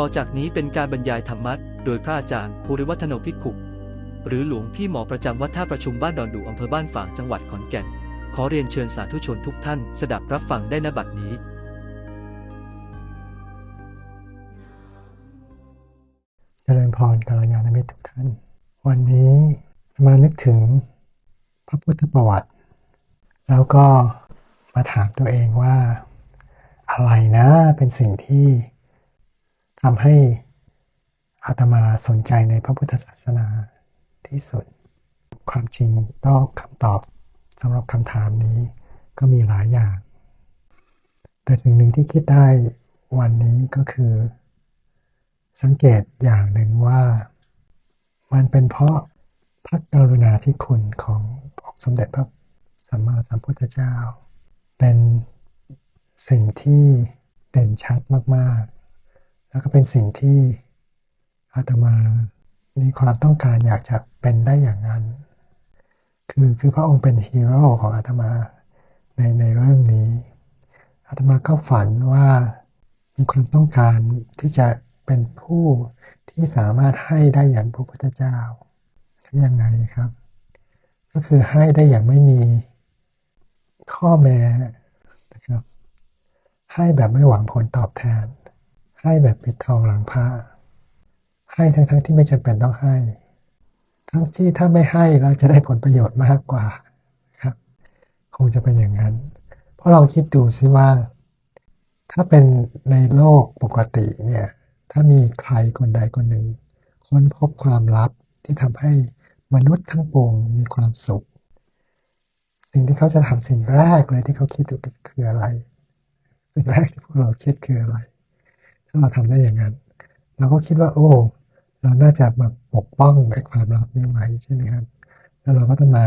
ต่อจากนี้เป็นการบรรยายธรรมะโดยพระอาจารย์ภูริวัฒโนภิกขุหรือหลวงพี่หมอประจำวัดท่าประชุมบ้านดอนดูอำเภอบ้านฝางจังหวัดขอนแก่น ขอเรียนเชิญสาธุชนทุกท่าน สดับรับฟังได้ณบัดนี้ เจริญพรกัลยาณมิตรทุกท่าน วันนี้มานึกถึงพระพุทธประวัติ แล้วก็มาถามตัวเองว่า อะไรนะเป็นสิ่งที่ ทำให้อาตมาสนใจในพระพุทธศาสนาที่สุด ความจริงต้องคำตอบสำหรับคำถามนี้ก็มีหลายอย่าง แต่สิ่งหนึ่งที่คิดได้วันนี้ก็คือ สังเกตอย่างหนึ่งว่า มันเป็นเพราะพระกรุณาธิคุณขององค์สมเด็จพระสัมมาสัมพุทธเจ้า เป็นสิ่งที่เด่นชัดมาก ๆ แล้วก็เป็นสิ่งที่อาตมามีความต้องการอยากจะเป็นได้อย่างนั้น คือคือพระองค์เป็นฮีโร่ของอาตมาในในเรื่องนี้อาตมาก็ฝันว่ามีความต้องการที่จะเป็นผู้ที่สามารถให้ได้อย่างพระพุทธเจ้าคือยังไงครับ ก็คือให้ได้อย่างไม่มีข้อแม้นะครับให้แบบไม่หวังผลตอบแทน ให้แบบปิดทองหลังผ้า ให้ทั้งๆทที่ไม่จำเป็นต้องให้ ทั้งที่ถ้าไม่ให้เราจะได้ผลประโยชน์มากกว่าครับ คงจะเป็นอย่างนั้น เพราะเราคิดดูซิว่า ถ้าเป็นในโลกปกติเนี่ย ถ้ามีใครคนใดคนหนึ่ง ค้นพบความลับที่ทำให้มนุษย์ทั้งปวงมีความสุข สิ่งที่เขาจะทำสิ่งแรกเลยที่เขาคิดดูคืออะไร สิ่งแรกที่พวกเราคิดคืออะไร เราทำได้อย่างนั้น เราก็คิดว่า โอ้ เราน่าจะมาปกป้องไอ้ความลับนี้ไว้ใช่ไหมครับ แล้วเราก็ต้องมา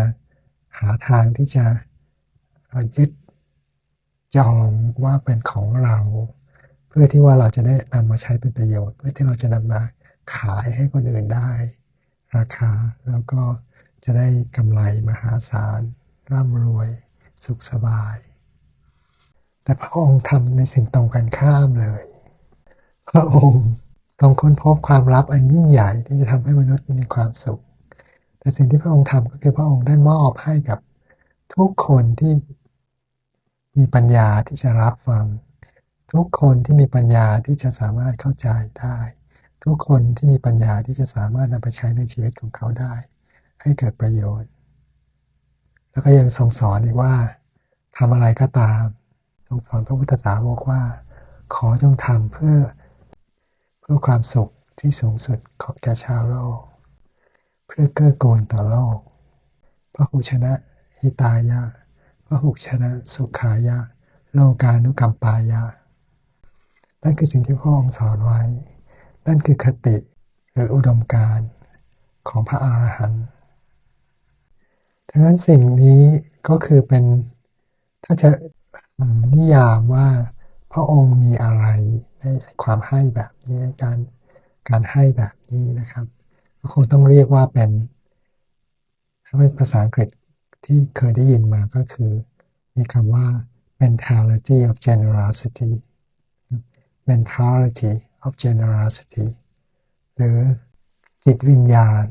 หาทางที่จะยึดจองว่าเป็นของเรา เพื่อที่ว่าเราจะได้นำมาใช้เป็นประโยชน์ เพื่อที่เราจะนำมาขายให้คนอื่นได้ ราคาแล้วก็จะได้กำไรมหาศาลร่ำรวยสุขสบาย แต่พระองค์ทำในสิ่งตรงกันข้ามเลย พระองค์ทรงค้นพบความลับอันยิ่งใหญ่ที่จะทำให้มนุษย์มีความสุข แต่สิ่งที่พระองค์ทำก็คือพระองค์ได้มอบให้กับทุกคนที่มีปัญญาที่จะรับฟัง ทุกคนที่มีปัญญาที่จะสามารถเข้าใจได้ ทุกคนที่มีปัญญาที่จะสามารถนำไปใช้ในชีวิตของเขาได้ ให้เกิดประโยชน์ แล้วก็ยังทรงสอนอีกว่าทำอะไรก็ตาม ทรงสอนพระพุทธสาวกว่า ขอจงทำเพื่อ พื่อความสุขที่สูงสุดของแก่ชาวโลก เพื่อเกื้อกูลต่อโลก พระหุชนะหิตายะ พระหุชนะสุขายะ โลกานุกัมปายะ นั่นคือสิ่งที่พระองค์สอนไว้ นั่นคือคติหรืออุดมการของพระอรหันต์ดังนั้นสิ่งนี้ก็คือเป็นถ้าจะนิยามว่าพระองค์มีอะไร ความให้แบบนี้การการให้แบบนี้นะครับ ก็คงต้องเรียกว่าเป็นถ้าเป็นภาษาอังกฤษที่เคยได้ยินมาก็คือมีคำว่า mentality of generosity mentality of generosity หรือจิตวิญญาณ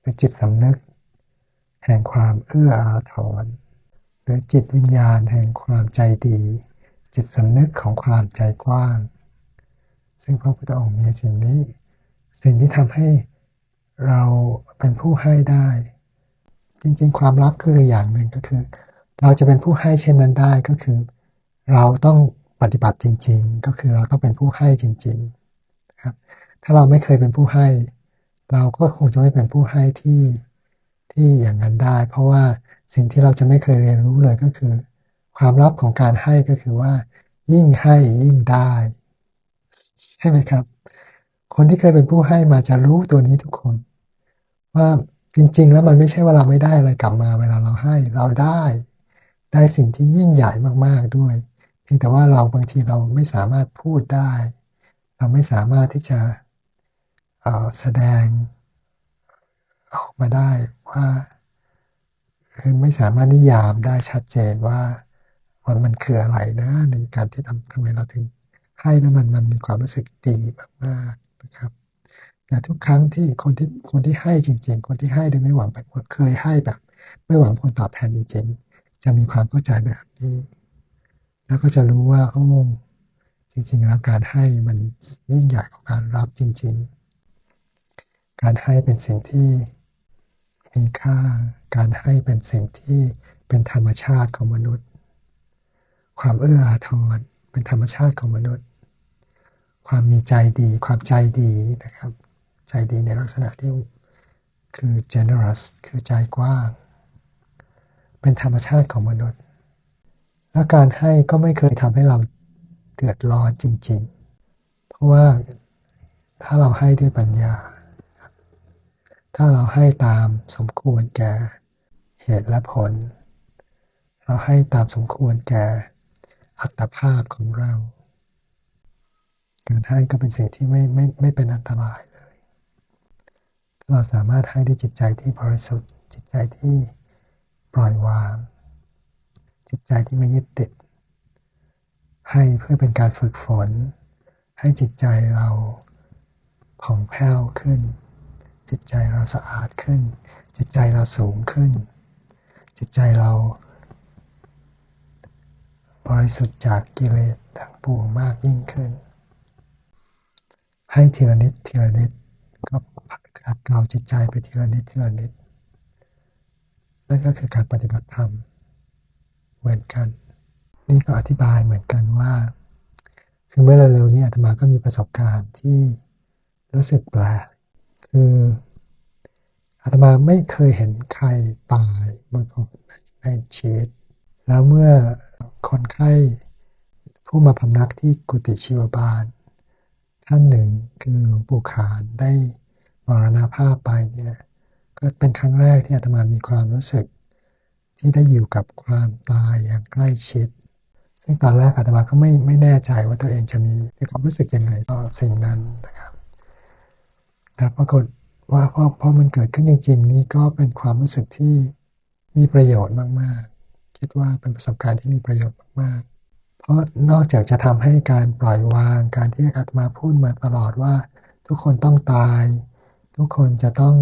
หรือจิตสำนึก แห่งความเอื้ออาทรหรือจิตวิญญาณแห่งความใจดี จิตสำนึกของความใจกว้าง ซึ่งพระพุทธองค์มีสิ่งนี้ สิ่งที่ทำให้เราเป็นผู้ให้ได้ จริงๆ ความลับคืออย่างหนึ่งก็คือ เราจะเป็นผู้ให้เช่นนั้นได้ก็คือ เราต้องปฏิบัติจริง ๆ ก็คือเราต้องเป็นผู้ให้จริงๆครับถ้าเราไม่เคยเป็นผู้ให้ เราก็คงจะไม่เป็นผู้ให้ที่ที่อย่างนั้นได้ เพราะว่าสิ่งที่เราจะไม่เคยเรียนรู้เลยก็คือ ความลับของการให้ก็คือว่า ยิ่งให้ยิ่งได้ ใช่ไหมครับ คนที่เคยเป็นผู้ให้มาจะรู้ตัวนี้ทุกคน ว่าจริง ๆ แล้วมันไม่ใช่ว่าเราไม่ได้อะไรกลับมาเวลาเราให้เราได้ ได้สิ่งที่ยิ่งใหญ่มากๆด้วย เพียงแต่ว่าเราบางทีเราไม่สามารถพูดได้ เราไม่สามารถที่จะแสดงออกมาได้ว่าคือไม่สามารถนิยามได้ชัดเจนว่า มันมันคืออะไรนะในการที่ทำทำไมเราถึงให้แล้วมันมันมีความรู้สึกดีมากๆนะครับแต่ทุกครั้งที่คนที่คนที่ให้จริง ๆ คนที่ให้โดยไม่หวังผลเคยให้แบบ ไม่หวังผลตอบแทนจริง ๆ จะมีความเข้าใจแบบนี้ แล้วก็จะรู้ว่าโอ้จริง ๆ แล้วการให้มันยิ่งใหญ่กว่าการรับจริง ๆ การให้เป็นสิ่งที่มีค่า การให้เป็นสิ่งที่เป็นธรรมชาติของมนุษย์ ความเอื้ออาทรเป็นธรรมชาติของมนุษย์ ความมีใจดี ความใจดีนะครับ ใจดีในลักษณะที่คือ generous คือใจกว้าง เป็นธรรมชาติของมนุษย์ และการให้ก็ไม่เคยทำให้เราเดือดร้อนจริง ๆ เพราะว่าถ้าเราให้ด้วยปัญญา ถ้าเราให้ตามสมควรแก่เหตุและผล เราให้ตามสมควรแก่ อัตภาพของเราการให้ก็เป็นสิ่งที่ไม่ไม่ไม่เป็นอันตรายเลย เราสามารถให้ด้วยจิตใจที่บริสุทธิ์ จิตใจที่ปล่อยวาง จิตใจที่ไม่ยึดติด ให้เพื่อเป็นการฝึกฝน ให้จิตใจเราผ่องแผ้วขึ้น จิตใจเราสะอาดขึ้น จิตใจเราสูงขึ้น จิตใจเรา บริสุทธิ์จากกิเลสทั้งปวงมากยิ่งขึ้น ให้ทีละนิดทีละนิดก็ขัดเกลาจิตใจไปทีละนิดทีละนิด นั่นก็คือการปฏิบัติธรรม เหมือนกัน นี่ก็อธิบายเหมือนกันว่า คือเมื่อเร็วๆนี้อาตมาก็มีประสบการณ์ที่รู้สึกแปลกคืออาตมาไม่เคยเห็นใครตายมาก่อนในชีวิต แล้วเมื่อคนไข้ผู้มาพำนักที่กุฏิชีวบาล ท่านหนึ่งคือหลวงปู่ขานได้มรณาภาพไปเนี่ยก็เป็นครั้งแรกที่อาตมามีความรู้สึก ที่ได้อยู่กับความตายอย่างใกล้ชิด ซึ่งตอนแรกอาตมาก็ไม่ไม่แน่ใจว่าตัวเองจะมีความรู้สึกยังไงต่อสิ่งนั้นนะครับแต่ปรากฏว่าพอพอมันเกิดขึ้นจริง ๆ นี่ก็เป็นความรู้สึกที่มีประโยชน์มาก ๆ คิดว่าเป็นประสบการณ์ที่มีประโยชน์มากๆ เพราะนอกจากจะทำให้การปล่อยวางการที่อาตมาพูดมาตลอดว่า ทุกคนต้องตาย ทุกคนจะต้อง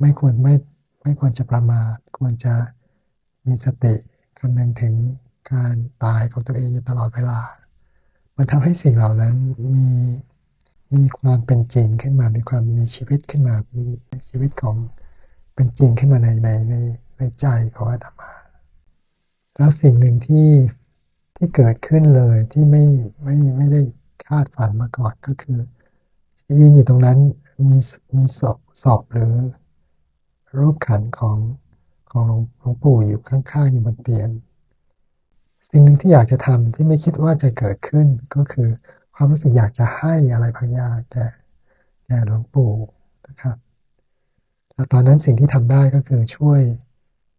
ไม่ควรไม่ไม่ควรจะประมาทควรจะมีสติคำนึงถึงการตายของตัวเองอยู่ตลอดเวลา มันทำให้สิ่งเหล่านั้นมีมีความเป็นจริงขึ้นมา มีความมีชีวิตขึ้นมา มีชีวิตของเป็นจริงขึ้นมาในในในในใจของอาตมา แล้วสิ่งหนึ่งที่ที่เกิดขึ้นเลยที่ไม่ไม่ไม่ได้คาดฝันมาก่อนก็คือยืนอยู่ตรงนั้นมีมีศพศพหรือ รูปขันของของหลวงปู่อยู่ข้างๆอยู่บนเตียง สิ่งหนึ่งที่อยากจะทำที่ไม่คิดว่าจะเกิดขึ้นก็คือ ความรู้สึกอยากจะให้อะไรบางอย่างแก่แก่หลวงปู่นะครับแล้วตอนนั้นสิ่งที่ทำได้ก็คือช่วย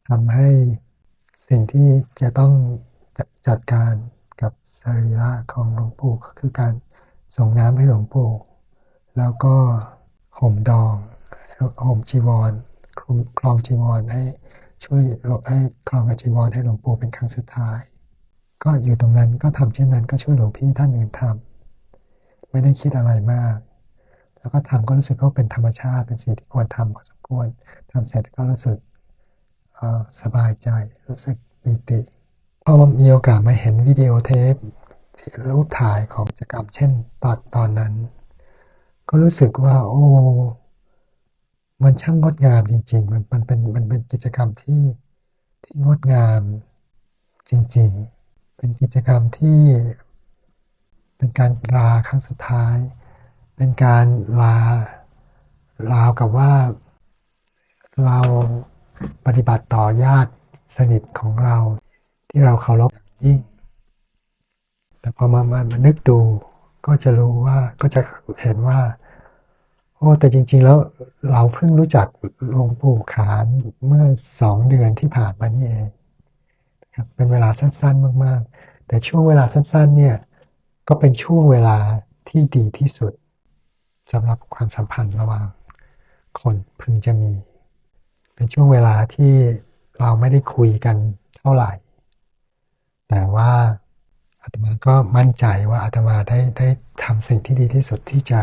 ทำให้ สิ่งที่จะต้องจัดการกับสรีระของหลวงปู่ก็คือการส่งน้ำให้หลวงปู่แล้วก็ห่มดองห่มจีวรคลุมคลองจีวรให้ช่วยให้คลองจีวรให้หลวงปู่เป็นครั้งสุดท้าย ก็อยู่ตรงนั้นก็ทำเช่นนั้นก็ช่วยหลวงพี่ท่านอื่นทำไม่ได้คิดอะไรมาก แล้วก็ทำก็รู้สึกว่าเป็นธรรมชาติเป็นสิ่งที่ควรทำพอสมควรทำเสร็จก็รู้สึก สบายใจรู้สึกปีติพอมีโอกาสมาเห็นวิดีโอเทปรูปถ่ายของกิจกรรมเช่นตอนตอนนั้น ก็รู้สึกว่า โอ้มันช่างงดงามจริง ๆ มันมันเป็นมันเป็นกิจกรรมที่ที่งดงามจริง ๆ เป็นกิจกรรมที่เป็นการลาครั้งสุดท้าย เป็นการลาลาวกับว่าเรา ปฏิบัติต่อญาติสนิทของเรา ที่เราเคารพยิ่ง แต่พอมามานึกดูก็จะรู้ว่าก็จะเห็นว่า โอ้แต่จริง ๆ แล้วเราเพิ่งรู้จักหลวงปู่ขานเมื่อสองเดือนที่ผ่านมานี่เองครับเป็นเวลาสั้น ๆ มาก ๆ แต่ช่วงเวลาสั้น ๆ เนี่ย ก็เป็นช่วงเวลาที่ดีที่สุดสำหรับความสัมพันธ์ระหว่างคนพึงจะมี เป็นช่วงเวลาที่เราไม่ได้คุยกันเท่าไหร่ แต่ว่าอาตมาก็มั่นใจว่าอาตมาได้ได้ทำสิ่งที่ดีที่สุดที่จะ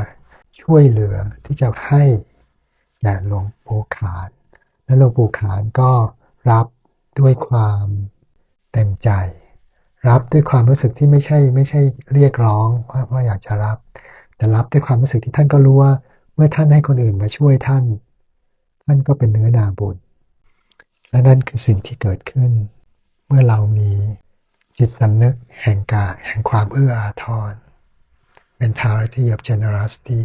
ช่วยเหลือที่จะให้แก่หลวงปู่ขาน และหลวงปู่ขานก็รับด้วยความเต็มใจ รับด้วยความรู้สึกที่ไม่ใช่ไม่ใช่เรียกร้องว่าว่าอยากจะรับ แต่รับด้วยความรู้สึกที่ท่านก็รู้ว่า เมื่อท่านให้คนอื่นมาช่วยท่าน ท่นก็เป็นเนื้อนาบุญ และนั่นคือสิ่งที่เกิดขึ้น เมื่อเรามีจิตสำนึกแห่งกาแห่งความเอื้ออาทร mentality of generosity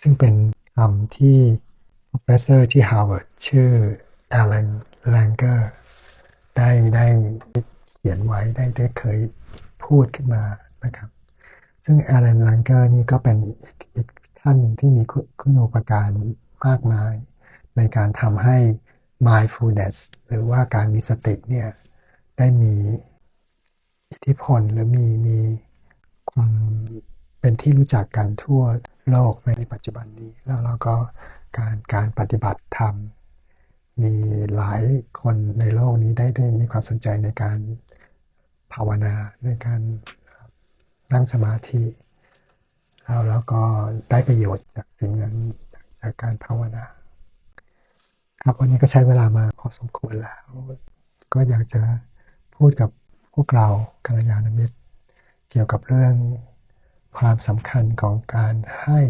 ซึ่งเป็นคำที่ professor ที่ Harvard ชื่อ Alan Langer ได้ได้เขียนไว้ได้ได้เคยพูดขึ้นมานะครับ ซึ่ง Alan Langer นี่ก็เป็นอีกอีกท่านหนึ่งที่มีคุณูปการมากมาย ในการทำให้ mindfulness หรือว่าการมีสติเนี่ยได้มีอิทธิพลหรือมีมีความเป็นที่รู้จักกันทั่วโลกในปัจจุบันนี้ แล้วเราก็การการปฏิบัติธรรม มีหลายคนในโลกนี้ได้ได้มีความสนใจในการภาวนาในการนั่งสมาธิแล้วแล้วก็ได้ประโยชน์จากสิ่งนั้นจากการภาวนา ครับวันนี้ก็ใช้เวลามาพอสมควรแล้ว ก็อยากจะพูดกับพวกเรากัลยาณมิตร เกี่ยวกับเรื่องความสำคัญของการให้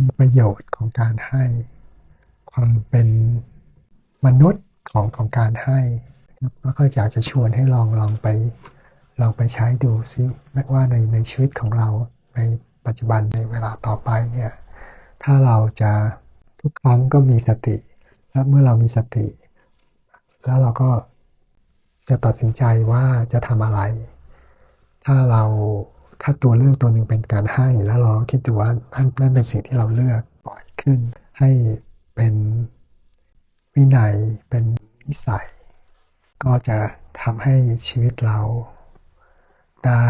มีประโยชน์ของการให้ ความเป็นมนุษย์ของของการให้แล้วก็อยากจะชวนให้ลองลองไปลองไปใช้ดูซิว่าในในชีวิตของเราในปัจจุบันในเวลาต่อไปเนี่ยถ้าเราจะทุกครั้งก็มีสติ และเมื่อเรามีสติ แล้วเราก็จะตัดสินใจว่าจะทำอะไร ถ้าเราถ้าตัวเลือกตัวหนึ่งเป็นการให้แล้วเราคิดดูว่านั่นนั่นเป็นสิ่งที่เราเลือกบ่อยขึ้น ให้เป็นวินัยเป็นนิสัย ก็จะทำให้ชีวิตเราได้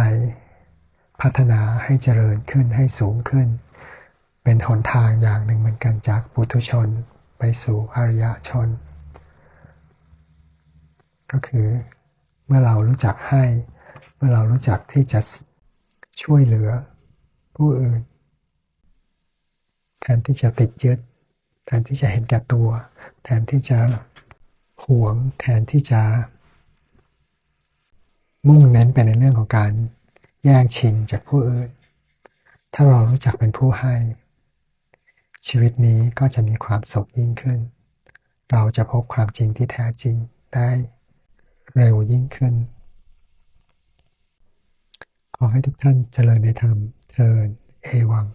พัฒนาให้เจริญขึ้นให้สูงขึ้น เป็นหนทางอย่างหนึ่งเหมือนกันจากปุถุชน ไปสู่อริยชน ก็คือเมื่อเรารู้จักให้ เมื่อเรารู้จักที่จะช่วยเหลือผู้อื่นแทนที่จะติดยึด แทนที่จะเห็นแก่ตัว แทนที่จะหวง แทนที่จะ มุ่งเน้นไปในเรื่องของการแย่งชิงจากผู้อื่น ถ้าเรารู้จักเป็นผู้ให้ ชีวิตนี้ก็จะมีความสุขยิ่งขึ้น เราจะพบความจริงที่แท้จริงได้เร็วยิ่งขึ้น ขอให้ทุกท่านเจริญในธรรมเทินเอวัง